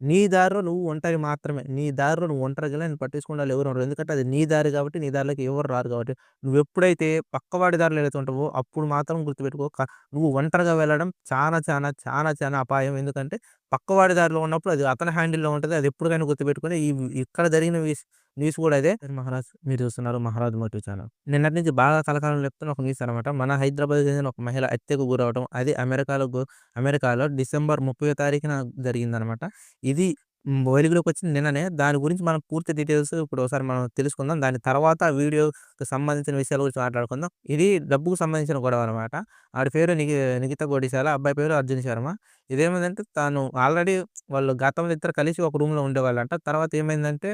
నీ దారిలో నువ్వు ఒంటరి మాత్రమే. నీ దారిలో నువ్వు ఒంటరిగా నేను పట్టించుకునేవాళ్ళు ఎవరు ఉండరు. ఎందుకంటే అది నీ దారి కాబట్టి నీ దారిలోకి ఎవరు రారు కాబట్టి. నువ్వు ఎప్పుడైతే పక్కవాడి దారిలో ఏదైతే ఉంటావో అప్పుడు మాత్రం గుర్తుపెట్టుకో నువ్వు ఒంటరిగా వెళ్ళడం చాలా చాలా చాలా చాలా అపాయం. ఎందుకంటే పక్కవాడి దారిలో ఉన్నప్పుడు అది అతని హ్యాండిల్‌లో ఉంటుంది అది ఎప్పటికైనా గుర్తుపెట్టుకొని ఈ ఇక్కడ జరిగిన న్యూస్ కూడా అదే. మహారాజ్ మీరు చూస్తున్నారు 'మహారాజ్ మోటివ్' ఛానల్. నిన్నటి నుంచి బాగా కలకాలం లేపుతున్న ఒక న్యూస్ అనమాట. మన హైదరాబాద్ చెందిన ఒక మహిళ హత్యకు గురవటం అది అమెరికాలో అమెరికాలో డిసెంబర్ 30 తారీఖున జరిగిందనమాట. ఇది వెలుగులోకి వచ్చింది నిన్ననే. దాని గురించి మనం పూర్తి డీటెయిల్స్ ఇప్పుడు ఒకసారి మనం తెలుసుకుందాం. దాని తర్వాత వీడియోకి సంబంధించిన విషయాల గురించి మాట్లాడుకుందాం. ఇది డబ్బుకు సంబంధించిన గొడవ అనమాట. ఆడి పేరు నిగి నిఖిత గోడిశాల అబ్బాయి పేరు అర్జున్ శర్మ. ఇదేమైందంటే తను ఆల్రెడీ వాళ్ళు గతంలో ఇద్దరు కలిసి ఒక రూమ్‌లో ఉండేవాళ్ళంట. తర్వాత ఏమైందంటే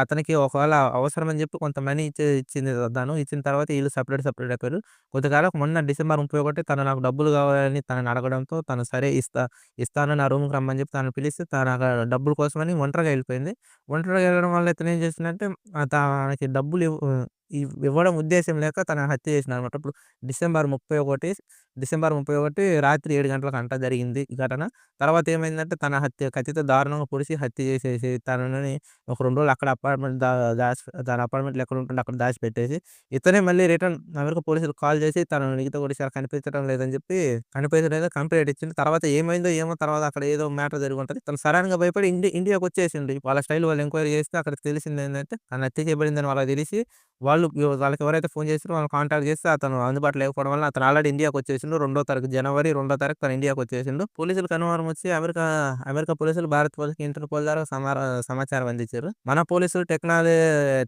అతనికి ఒకవేళ అవసరం అని చెప్పి కొంత మనీ ఇచ్చి ఇచ్చింది తను. ఇచ్చిన తర్వాత వీళ్ళు సపరేట్ సపరేట్ అయిపోయారు. కొద్దికాలం మొన్న డిసెంబర్ 31 తను నాకు డబ్బులు కావాలని తనని అడగడంతో తను సరే ఇస్తా ఇస్తాను నా రూమ్‌కి రమ్మని చెప్పి తను పిలిస్తే తను అక్కడ డబ్బుల కోసమని ఒంటరిగా వెళ్ళిపోయింది. ఒంటరిగా వెళ్ళడం వల్ల ఇతను ఏం చేసిందంటే తనకి డబ్బులు ఇవ్వడం ఉద్దేశ్యం లేక తన హత్య చేసినాడనమాట. ఇప్పుడు డిసెంబర్ 31 డిసెంబర్ 31 రాత్రి ఏడు గంటలకు అంట జరిగింది ఈ ఘటన. తర్వాత ఏమైందంటే తన హత్య కత్తితో దారుణంగా పొడిచి హత్య చేసేసి తనని ఒక రెండు రోజులు అక్కడ అపార్ట్మెంట్ దాచి తన అపార్ట్మెంట్‌లో ఎక్కడ ఉంటుండే అక్కడ దాచిపెట్టేసి ఇతనే మళ్ళీ రిటర్న్ అమెరికా పోలీసులకు కాల్ చేసి తను నిఖిత గోడిసాల కనిపించడం లేదని చెప్పి కనిపించలేదు కంప్లైంట్ ఇచ్చింది. తర్వాత ఏమైందో ఏమో తర్వాత అక్కడ ఏదో మ్యాటర్ జరిగి ఉంటుంది తను సడెన్‌గా భయపడి ఇండి ఇండియాకి వచ్చేసిండు. వాళ్ళ స్టైల్ వాళ్ళు ఎంక్వైరీ చేస్తే అక్కడ తెలిసిందేందంటే తను హత్య చేయబడిందని వాళ్ళకి తెలిసి వాళ్ళు వాళ్ళకి ఎవరైతే ఫోన్ చేసారో వాళ్ళు కాంటాక్ట్ చేస్తే అతను అందుబాటులో లేకపోవడం వల్ల అతను ఆల్రెడీ ఇండియాకి వచ్చేసిండు. రెండో తారీఖు జనవరి రెండో తారీఖు తను ఇండియాకి వచ్చేసిండు. పోలీసులు కనుమారం వచ్చి అమెరికా అమెరికా పోలీసులు భారత్ పోలీసులకి ఇంటర్‌పోల్ ద్వారా సమాచారం అందించారు. మన పోలీసులు టెక్నాలజీ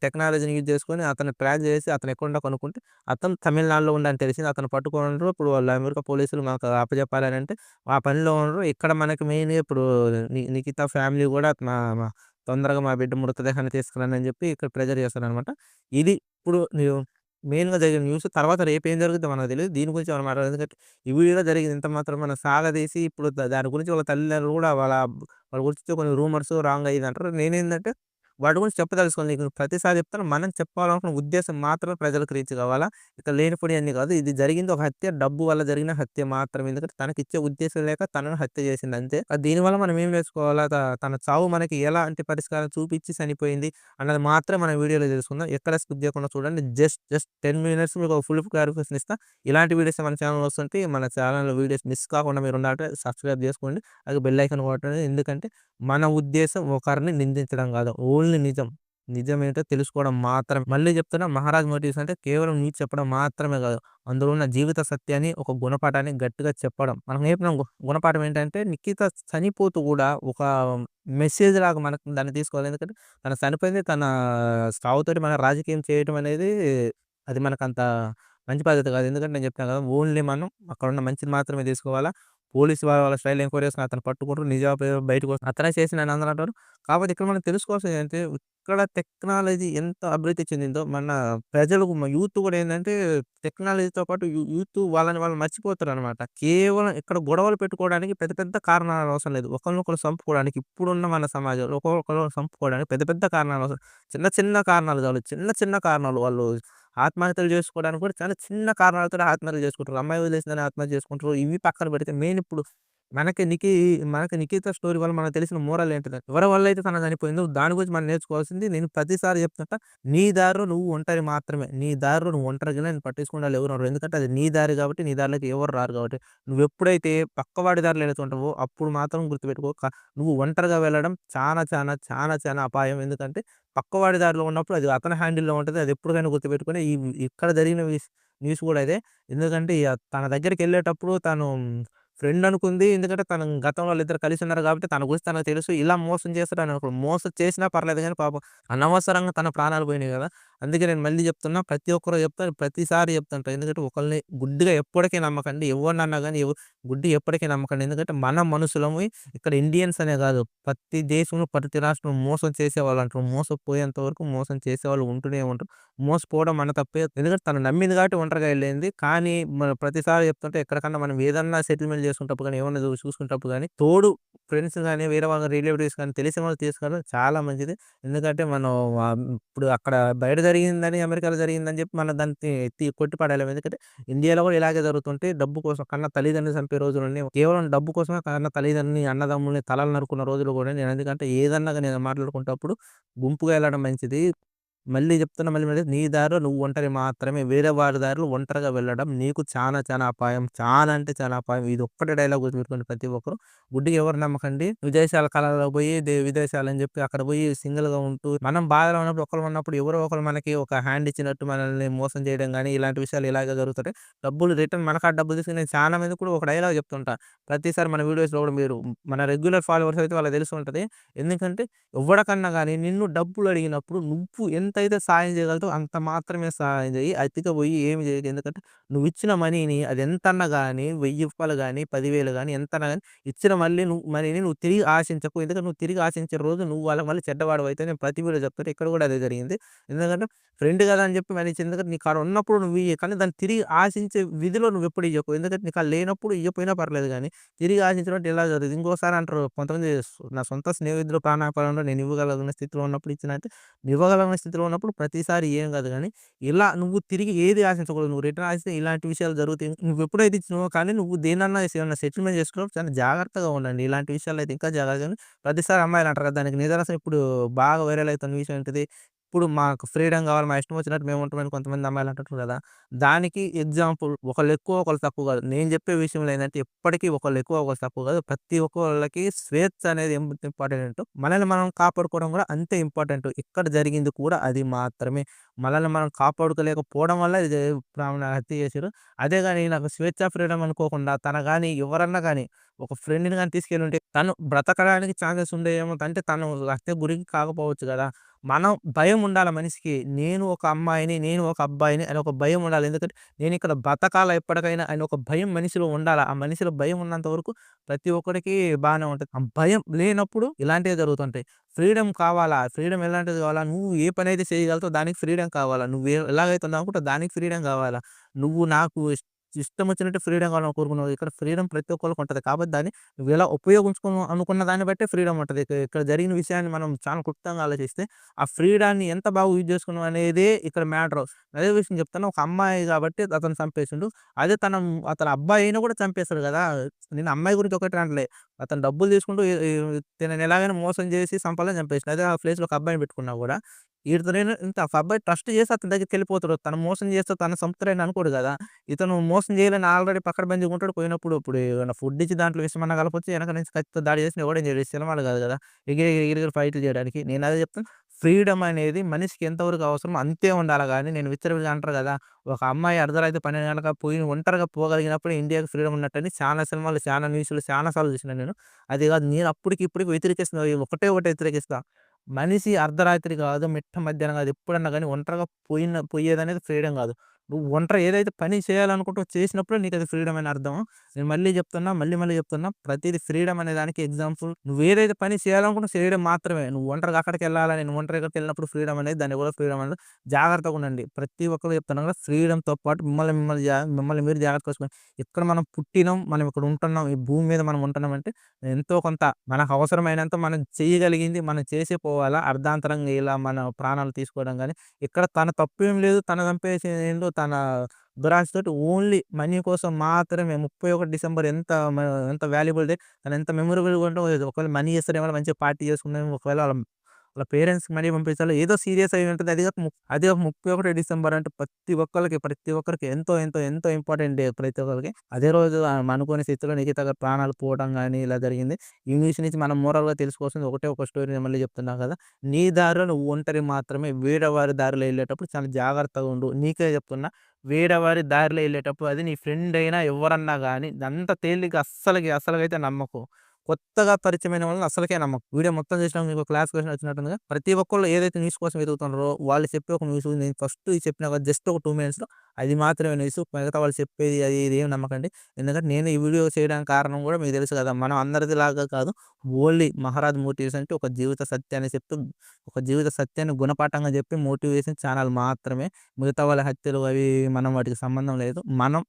టెక్నాలజీని యూజ్ చేసుకొని అతను ట్రాక్ చేసి అతను ఎక్కడ కొనుక్కుంటే అతను తమిళనాడులో ఉండని తెలిసింది. అతను పట్టుకోండ్రు ఇప్పుడు వాళ్ళు అమెరికా పోలీసులు మాకు అప్పచెప్పాలని అంటే ఆ పనిలో ఉన్నారు. ఇక్కడ మనకి మెయిన్‌గా ఇప్పుడు ని నిఖిత ఫ్యామిలీ కూడా మా తొందరగా మా బిడ్డ మృతదేహాన్ని తీసుకురండి అని చెప్పి ఇక్కడ ప్రెజర్ చేస్తారు అనమాట ఇది ఇప్పుడు మెయిన్‌గా జరిగిన న్యూస్. తర్వాత రేపు ఏం జరుగుతుందో మనకు తెలియదు దీని గురించి మనం మాట్లాడదు ఎందుకంటే ఈ వీడియోలో జరిగింది ఇంత మాత్రం మనం సాగదీసి ఇప్పుడు దాని గురించి వాళ్ళ తల్లిదండ్రులు కూడా వాళ్ళ వాళ్ళ గురించి కొన్ని రూమర్స్ రాంగ్ అయ్యింది అంటారు నేనేంటంటే వాడు గురించి చెప్పదలుచుకోవాలి నీకు ప్రతిసారి చెప్తాను. మనం చెప్పాలనుకున్న ఉద్దేశం మాత్రమే ప్రజలకు రీచ్ కావాలా. ఇక అన్ని కాదు. ఇది జరిగింది ఒక హత్య. డబ్బు వల్ల జరిగిన హత్య మాత్రమే. ఎందుకంటే తనకిచ్చే ఉద్దేశం లేక తనను హత్య చేసింది అంతే. దీనివల్ల మనం ఏం నేర్చుకోవాలా? తన చావు మనకి ఎలాంటి పరిష్కారం చూపించి చనిపోయింది అన్నది మాత్రం మనం వీడియోలో తెలుసుకుందాం. ఎక్కడ స్కిప్ చేయకుండా చూడండి. జస్ట్ జస్ట్ 10 మినిట్స్ మీకు ఫుల్ క్లారిఫికేషన్ ఇస్తా. ఇలాంటి వీడియోస్ మన ఛానల్ వస్తుంటే మన ఛానల్లో వీడియోస్ మిస్ కాకుండా మీరు ఉండాలంటే సబ్స్క్రైబ్ చేసుకోండి. అది బెల్ ఐకన్ కొట్టండి. ఎందుకంటే మన ఉద్దేశం ఒకరిని నిందించడం కాదు. ఓన్లీ నిజం. నిజమేంటో తెలుసుకోవడం మాత్రమే. మళ్ళీ చెప్తున్నా 'మహారాజ్ మోటివ్స్' అంటే కేవలం నీతి చెప్పడం మాత్రమే కాదు. అందులో ఉన్న జీవిత సత్యాన్ని, ఒక గుణపాఠాన్ని గట్టిగా చెప్పడం. మనం నేర్పిన గుణపాఠం ఏంటంటే నిఖిత చనిపోతూ కూడా ఒక మెసేజ్ లాగా మనకు దాన్ని తీసుకోవాలి. ఎందుకంటే తను చనిపోయింది తన చావుతోటి మన రాజకీయం చేయటం అనేది అది మనకు అంత మంచి పద్ధతి కాదు. ఎందుకంటే నేను చెప్పాను కదా! ఓన్లీ మనం అక్కడున్న మంచిని మాత్రమే తీసుకోవాలా. పోలీసు వాళ్ళ వాళ్ళ స్టైల్‌లో ఎంక్వైరీ చేసుకుని అతను పట్టుకుంటారు. నిజాలు బయటకు వస్తాయి. అతనే చేసిన అందరూ అంటారు. కాబట్టి ఇక్కడ మనం తెలుసుకోవాల్సింది ఏంటంటే ఇక్కడ టెక్నాలజీ ఎంత అభివృద్ధి చెందిందో మన ప్రజలకు యూత్ కూడా ఏంటంటే టెక్నాలజీతో పాటు యూత్ వాళ్ళని వాళ్ళు మర్చిపోతారు అనమాట కేవలం ఇక్కడ గొడవలు పెట్టుకోవడానికి పెద్ద పెద్ద కారణాలు అవసరం లేదు. ఒకరినొకరు చంపుకోవడానికి ఇప్పుడున్న మన సమాజంలో ఒకళ్ళొకళ్ళు చంపుకోవడానికి పెద్ద పెద్ద కారణాలు అవసరం చిన్న చిన్న కారణాలు చాలు. చిన్న చిన్న కారణాలు వాళ్ళు ఆత్మహత్యలు చేసుకోవడానికి కూడా చాలా చిన్న కారణాలతో ఆత్మహత్యలు చేసుకుంటారు. అమ్మాయి వదిలేసిందని ఆత్మహత్య చేసుకుంటారు. ఇవి పక్కన పెడితే మెయిన్ ఇప్పుడు మనకి నిఖి మనకి నిఖిత స్టోరీ వల్ల మనకు తెలిసిన మోరల్ ఏంటంటే ఎవరి వల్ల అయితే తన చనిపోయిందో దాని గురించి మనం నేర్చుకోవాల్సింది నేను ప్రతిసారి చెప్తుంటా. నీ దారిలో నువ్వు ఒంటరి మాత్రమే. నీ దారిలో నువ్వు ఒంటరిగా నేను పట్టించుకుండాలి ఎవరు ఎందుకంటే అది నీ దారి కాబట్టి నీ దారిలోకి ఎవరు రారు కాబట్టి. నువ్వు ఎప్పుడైతే పక్కవాడి దారిలో వెళ్తుంటావో అప్పుడు మాత్రం గుర్తుపెట్టుకో నువ్వు ఒంటరిగా వెళ్ళడం చాలా చాలా చాలా చాలా అపాయం. ఎందుకంటే పక్కవాడి దారిలో ఉన్నప్పుడు అది అతని హ్యాండిల్‌లో ఉంటుంది అది ఎప్పుడైనా గుర్తుపెట్టుకుని ఈ ఇక్కడ జరిగిన న్యూస్ కూడా అదే. ఎందుకంటే తన తన దగ్గరికెళ్ళేటప్పుడు తను ఫ్రెండ్ అనుకుంది. ఎందుకంటే తన గతంలో వాళ్ళిద్దరు కలిసి ఉన్నారు కాబట్టి తన గురించి తనకు తెలుసు. ఇలా మోసం చేస్తాడు అని మోసం చేసినా పర్లేదు కానీ పాపం అనవసరంగా తన ప్రాణాలు పోయినాయి కదా! అందుకే నేను మళ్ళీ చెప్తున్నా. ప్రతి ఒక్కరు చెప్తాను. ప్రతిసారి చెప్తుంటా. ఎందుకంటే ఒకళ్ళని గుడ్డిగా ఎప్పటికీ నమ్మకండి. ఎవరినన్నా కానీ ఎవ్ గుడ్డిగా ఎప్పటికీ నమ్మకండి. ఎందుకంటే మన మనుషులము ఇక్కడ ఇండియన్స్ అనే కాదు. ప్రతి దేశంలో ప్రతి రాష్ట్రం మోసం చేసేవాళ్ళు అంటారు. మోసపోయేంత వరకు మోసం చేసేవాళ్ళు ఉంటూనే ఉంటారు. మోసపోవడం మన తప్పే. ఎందుకంటే తను నమ్మింది కాబట్టి ఒంటరిగా వెళ్ళింది. కానీ మన ప్రతిసారి చెప్తుంటే ఎక్కడికన్నా మనం ఏదన్నా సెటిల్మెంట్ చేసుకుంటప్పుడు కానీ ఏమన్నా చూసుకునేటప్పుడు కానీ తోడు ఫ్రెండ్స్ కానీ వేరే వాళ్ళ రిలేటివ్స్ కానీ తెలిసిన వాళ్ళు తీసుకోవడం చాలా మంచిది. ఎందుకంటే మనం ఇప్పుడు అక్కడ బయట జరిగిందని, అమెరికాలో జరిగిందని చెప్పి మనం దాన్ని తి కొట్టి ఎందుకంటే ఇండియాలో కూడా ఇలాగే జరుగుతుంటే డబ్బు కోసం కన్న తల్లిదండ్రులు చంపే రోజులని కేవలం డబ్బు కోసమే కన్న తల్లిదండ్రులని, అన్నదమ్ముల్ని తలలు నరుకున్న రోజులు కూడా నేను ఎందుకంటే ఏదన్నా నేను మాట్లాడుకునేటప్పుడు గుంపుగా వెళ్ళడం మంచిది. మళ్ళీ చెప్తున్నా మళ్ళీ మళ్ళీ నీ దారిలో నువ్వు ఒంటరి మాత్రమే. వేరే వారి దారిలో ఒంటరిగా వెళ్ళడం నీకు చాలా చాలా అపాయం. చాలా అంటే చాలా అపాయం. ఇది ఒక్కటే డైలాగ్ గుర్తుపెట్టుకోండి ప్రతి ఒక్కరు. గుడ్డికి ఎవరు నమ్మకండి. విదేశాల కళలో పోయి దే విదేశాలని చెప్పి అక్కడ పోయి సింగిల్‌గా ఉంటూ మనం బాధలో ఉన్నప్పుడు ఒకరు ఉన్నప్పుడు ఎవరో ఒకరు మనకి ఒక హ్యాండ్ ఇచ్చినట్టు మనల్ని మోసం చేయడం కానీ ఇలాంటి విషయాలు ఇలాగే జరుగుతుంటాయి. డబ్బులు రిటర్న్ మనకు ఆ డబ్బులు తీసుకొని నేను చాలా మంది కూడా ఒక డైలాగ్ చెప్తుంటా. ప్రతిసారి మన వీడియోస్‌లో కూడా మీరు మన రెగ్యులర్ ఫాలోవర్స్ అయితే వాళ్ళకి తెలిసి ఉంటుంది ఎందుకంటే ఎవ్వడికన్నా కానీ నిన్ను డబ్బులు అడిగినప్పుడు నువ్వు ఎంత ఎంతైతే సాయం చేయగలుగుతావో అంత మాత్రమే సహాయం చేయి అతిగా పోయి ఏమి చేయదు ఎందుకంటే నువ్వు ఇచ్చిన మనీని అది ఎంతన్నా కానీ వెయ్యి 1000 గాని, 10,000 గాని ఎంతన్నా కానీ ఇచ్చిన మళ్ళీ నువ్వు మనీని నువ్వు తిరిగి ఆశించకు. ఎందుకంటే నువ్వు తిరిగి ఆశించే రోజు నువ్వు వాళ్ళకి మళ్ళీ చెడ్డవాడివైతావు. నేను ప్రతి వీడియో చెప్తాను ఇక్కడ కూడా అదే జరిగింది. ఎందుకంటే ఫ్రెండ్ కదా అని చెప్పి మనీ ఇచ్చి ఎందుకంటే నీ కాడ ఉన్నప్పుడు నువ్వు ఇయ్య కానీ దాన్ని తిరిగి ఆశించే విధిలో నువ్వెప్పుడు ఇయ్యకు. ఎందుకంటే నీకు లేనప్పుడు ఇయ్యపోయినా పర్లేదు కానీ తిరిగి ఆశించడం అంటే ఇలా జరుగుతుంది. ఇంకోసారి అంటారు కొంతమంది నా సొంత స్నేహితులు ప్రాణాపాలంలో నేను ఇవ్వగలిగిన స్థితిలో ఉన్నప్పుడు ఇచ్చినట్టు అంటే ఇవ్వగలిగిన స్థితిలో ఉన్నప్పుడు ప్రతిసారి ఏం కాదు కానీ ఇలా నువ్వు తిరిగి ఏది ఆశించకూడదు. నువ్వు రిటర్న్ ఆశిస్తే ఇలాంటి విషయాలు జరుగుతాయి. నువ్వెప్పుడైతే ఇచ్చినావో కానీ నువ్వు దేనన్నా ఏమన్నా సెటిల్‌మెంట్ చేసుకున్నప్పుడు చాలా జాగ్రత్తగా ఉండండి. ఇలాంటి విషయాలు అయితే ఇంకా జాగ్రత్తగా ప్రతిసారి అమ్మాయిలు అంటారు కదా! దానికి నిదర్శనం ఇప్పుడు బాగా వైరల్ అవుతున్న విషయం ఏంటిది? ఇప్పుడు మాకు ఫ్రీడమ్ కావాలి. మా ఇష్టం వచ్చినట్టు మేము ఉంటామని కొంతమంది అమ్మాయిలు అంటుంటారు కదా! దానికి ఎగ్జాంపుల్ ఒకళ్ళు ఎక్కువ ఒకళ్ళు తక్కువ కాదు. నేను చెప్పే విషయంలో ఏంటంటే ఎప్పటికీ ఒకళ్ళు ఎక్కువ ఒకళ్ళు తక్కువ కాదు. ప్రతి ఒక్కళ్ళకి స్వేచ్ఛ అనేది ఎంత ఇంపార్టెంటో మనల్ని మనం కాపాడుకోవడం కూడా అంతే ఇంపార్టెంట్. ఇక్కడ జరిగింది కూడా అది మాత్రమే. మనల్ని మనం కాపాడుకోలేకపోవడం వల్ల ఇది హత్య చేశారు అదే కానీ నాకు స్వేచ్ఛ, ఫ్రీడమ్ అనుకోకుండా తన కానీ ఎవరన్నా కానీ ఒక ఫ్రెండ్‌ని గాని తీసుకెళ్ళుంటే తను బ్రతకడానికి ఛాన్సెస్ ఉండేమో అంటే తను హత్యకు గురికి కాకపోవచ్చు కదా! మనం భయం ఉండాలి మనిషికి. నేను ఒక అమ్మాయిని, నేను ఒక అబ్బాయిని అని ఒక భయం ఉండాలి. ఎందుకంటే నేను ఇక్కడ బ్రతకాల ఎప్పటికైనా అని ఒక భయం మనిషిలో ఉండాలి ఆ మనిషిలో భయం ఉన్నంత వరకు ప్రతి ఒక్కరికి బాగానే ఉంటుంది ఆ భయం లేనప్పుడు ఇలాంటివి జరుగుతుంటాయి. ఫ్రీడమ్ కావాలా? ఫ్రీడమ్ ఎలాంటిది కావాలా? నువ్వు ఏ పనైతే చేయగలుగుతావు దానికి ఫ్రీడమ్ కావాలా? నువ్వు ఎలాగైతే ఉన్నావు దానికి ఫ్రీడమ్ కావాలా? నువ్వు నాకు ఇష్టం వచ్చినట్టు ఫ్రీడమ్ కావాలని కోరుకున్నావు. ఇక్కడ ఫ్రీడమ్ ప్రతి ఒక్కరికి ఉంటుంది కాబట్టి దాన్ని ఇలా ఎలా అనుకున్న దాన్ని బట్టే ఫ్రీడమ్ ఉంటుంది ఇక్కడ జరిగిన విషయాన్ని మనం చాలా క్లుప్తంగా ఆలోచిస్తే ఆ ఫ్రీడాన్ని ఎంత బాగా యూజ్ చేసుకున్నాం అనేది ఇక్కడ మ్యాటర్. అదే విషయం చెప్తాను. ఒక అమ్మాయి కాబట్టి అతను చంపేసిండు. అదే తన అతని అబ్బాయి అయినా కూడా చంపేస్తాడు కదా! నేను అమ్మాయి గురించి ఒకటి అంటలే అతను డబ్బులు తీసుకుంటూ ఎ ఎలాగైనా మోసం చేసి సంపాదన చంపేసిండు. అదే ఆ ప్లేస్‌లో ఒక అబ్బాయిని పెట్టుకున్నా కూడా ఈడితోనేంటి ఇంత అబ్బాయి ట్రస్ట్ చేసి అతని దగ్గరికి వెళ్ళిపోతాడు తను మోసం చేస్తే తన చంపుతారని అనుకోడు కదా! ఇతను మోసం చేయలేని ఆల్రెడీ పకడ్బందీగా ఉంటాడు. పోయినప్పుడు ఇప్పుడు ఏమన్నా ఫుడ్ ఇచ్చి దాంట్లో విషయమన్నా కలిపొచ్చి వెనక నుంచి ఖచ్చితంగా దాడి చేసినా ఎవడేం చేయడు సినిమాలు కాదు కదా! ఎగిరి ఎగిరి ఫైట్‌లు చేయడానికి. నేను అదే చెప్తాను ఫ్రీడమ్ అనేది మనిషికి ఎంతవరకు అవసరమో అంతే ఉండాలి కానీ నేను విచ్చరవిగా అంటారు కదా! ఒక అమ్మాయి అర్ధరాత్రి 12 గంటలకు పోయి ఒంటరిగా పోగలిగినప్పుడు ఇండియాకి ఫ్రీడమ్ ఉన్నట్టని చాలా సినిమాలు, చాలా న్యూస్‌లు చాలా సార్లు చూసినా నేను. అది కాదు నేను అప్పటికి ఇప్పటికి వ్యతిరేకిస్తున్నా. ఒకటే ఒకటి వ్యతిరేకిస్తా. మనిషి అర్ధరాత్రి కాదు, మిట్ట మధ్యాహ్నం కాదు ఎప్పుడన్నా కానీ ఒంటరిగా పోయిన పోయేదనేది ఫ్రీడమ్ కాదు. నువ్వు ఒంటరి ఏదైతే పని చేయాలనుకుంటావో చేసినప్పుడే అది ఫ్రీడమ్ అని అర్థం. నేను మళ్ళీ చెప్తున్నా, మళ్ళీ మళ్ళీ చెప్తున్నా. ప్రతిది ఫ్రీడమ్ అనే దానికి ఎగ్జాంపుల్ నువ్వు ఏదైతే పని చేయాలనుకుంటూ చేయడం మాత్రమే. నువ్వు ఒంటరిగా అక్కడికెళ్ళాలని నేను ఒంటరిగా వెళ్ళినప్పుడు ఫ్రీడమ్ అనేది దాన్ని కూడా ఫ్రీడమ్ అనేది జాగ్రత్తగా ఉండండి. ప్రతి ఒక్కరు చెప్తున్నా కదా! ఫ్రీడమ్‌తో పాటు మిమ్మల్ని మిమ్మల్ని మిమ్మల్ని మీరు జాగ్రత్త పరుచుకోండి. ఇక్కడ మనం పుట్టినాం, మనం ఇక్కడ ఉంటున్నాం, ఈ భూమి మీద మనం ఉంటున్నాం అంటే ఎంతో కొంత మనకు అవసరమైనంత మనం చేయగలిగింది మనం చేసే పోవాలా. అర్ధాంతరంగా ఇలా మన ప్రాణాలు తీసుకోవడం కానీ ఇక్కడ తన తప్పేం లేదు. తన చంపేసి ఏందో తన దురాశతోటి ఓన్లీ మనీ కోసం మాత్రమే 31 డిసెంబర్ ఎంత ఎంత వాల్యుబుల్ డే. తను ఎంత మెమరబుల్‌గా ఉంటో ఒకవేళ మనీ ఇస్తారేమో మంచిగా పార్టీ చేసుకుందాం. ఒకవేళ వాళ్ళ పేరెంట్స్‌కి మనీ పంపించాలో ఏదో సీరియస్ అయి ఉంటుంది అది కాక ము అది కాక 31 డిసెంబర్ అంటే ప్రతి ఒక్కరికి ప్రతి ఒక్కరికి ఎంతో ఎంతో ఎంతో ఇంపార్టెంట్ డే ప్రతి ఒక్కరికి అదే రోజు అనుకోని స్థితిలో నిఖిత గారు ప్రాణాలు పోవడం కానీ ఇలా జరిగింది. ఇంగ్లీష్ నుంచి మనం మోరల్‌గా తెలుసుకోవాల్సింది ఒకటే ఒక స్టోరీ మళ్ళీ చెప్తున్నా కదా! నీ దారిలో నువ్వు ఒంటరి మాత్రమే. వేరేవారి దారిలో వెళ్ళేటప్పుడు చాలా జాగ్రత్తగా ఉండు. నీకే చెప్తున్నా. వేరేవారి దారిలో వెళ్ళేటప్పుడు అది నీ ఫ్రెండ్ అయినా ఎవరన్నా కానీ అంత తేలిగ్గా అస్సలకి అస్సలకైతే నమ్మకు. కొత్తగా పరిచయమైన వాళ్ళని అసలకే నమ్మకం వీడియో మొత్తం చేసినా మీకు క్లాస్ క్వశ్చన్ వచ్చినట్టుగా ప్రతి ఒక్కళ్ళు ఏదైతే న్యూస్ కోసం వెతుకుతున్నారో వాళ్ళు చెప్పే ఒక న్యూస్ నేను ఫస్ట్ చెప్పిన జస్ట్ ఒక టూ మినిట్స్‌లో అది మాత్రమే న్యూస్. మిగతా వాళ్ళు చెప్పేది అది ఇది ఏం నమ్మకండి. ఎందుకంటే నేను ఈ వీడియో చేయడానికి కారణం కూడా మీకు తెలుసు కదా! మనం అందరిదిలాగా కాదు. ఓన్లీ మహారాజ్ మోటివేషన్ అంటే ఒక జీవిత సత్యాన్ని చెప్తూ ఒక జీవిత సత్యాన్ని గుణపాఠంగా చెప్పి మోటివేషన్ ఛానల్ మాత్రమే. మిగతా వాళ్ళ హత్యలు అవి మనం వాటికి సంబంధం లేదు. మనం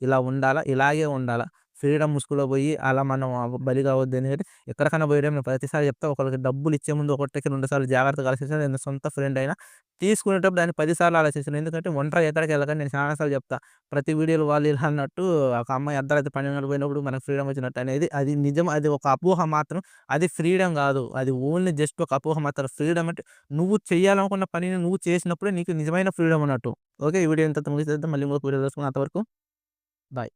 ఇలా ఉండాలా, ఇలాగే ఉండాలా. ఫ్రీడమ్ ముసుగులో పోయి అలా మనం బలి కావద్దు ఎందుకంటే ఎక్కడికైనా పోయడం నేను ప్రతిసారి చెప్తా ఒకరికి డబ్బులు ఇచ్చే ముందు ఒకటికి రెండుసార్లు జాగ్రత్తగా ఆలోచించాలి నేను సొంత ఫ్రెండ్ అయినా తీసుకునేటప్పుడు దాన్ని పదిసార్లు ఆలోచించాను. ఎందుకంటే ఒంటరి ఎక్కడికి వెళ్ళకండి. నేను చాలాసార్లు చెప్తా ప్రతి వీడియోలు వాళ్ళు ఇలా అన్నట్టు ఒక అమ్మాయి అర్ధరాత్రి పన్నెండు పోయినప్పుడు మనకు ఫ్రీడమ్ వచ్చినట్టు అనేది అది నిజం. అది ఒక అపోహ మాత్రం. అది ఫ్రీడమ్ కాదు. అది ఓన్లీ జస్ట్ ఒక అపోహ మాత్రం. ఫ్రీడమ్ అంటే నువ్వు చేయాలనుకున్న పనిని నువ్వు చేసినప్పుడే నీకు నిజమైన ఫ్రీడమ్ అన్నట్టు. ఓకే. ఈ వీడియో ఎంత ముగిసేద్దాం. మళ్ళీ ఇంకొక వీడియో చూసుకున్న అంతవరకు బాయ్.